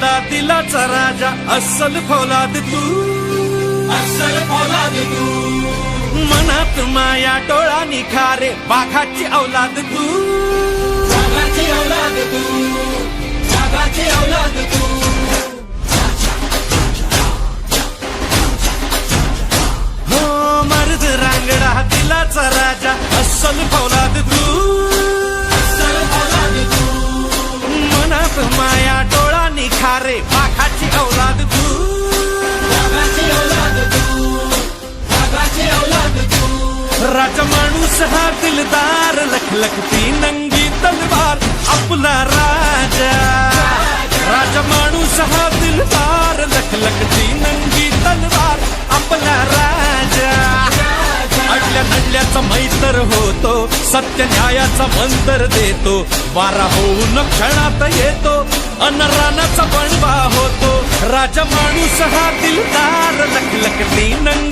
रांगडा दिलाचा राजा अस्सल फौलाद तू. अस्सल फौलाद तू. मनात माया डोळा निखारे बाघाची औलाद तू. जागाची औलाद तू. जागाची औलाद तू. हो मर्द रांगडा दिलाचा राजा अस्सल फौलाद तू. डोळा निखारे बाघाची औलाद तू. जागाची औलाद तू. जागाची औलाद तू. राजा माणूस हा दिलदार लखलखती नंगी तलवार आपला राजा. राजा माणूस हा दिलदार लखलखती नंगी तलवार आपला राजा. अडल्या नडल्याचा मैतर होतो सत्य न्यायाचा मंतर देतो वारा होऊन क्षणात येतो अन रानाचा बनवा होतो. राजा माणूस हा दिलदार लखलखती नंग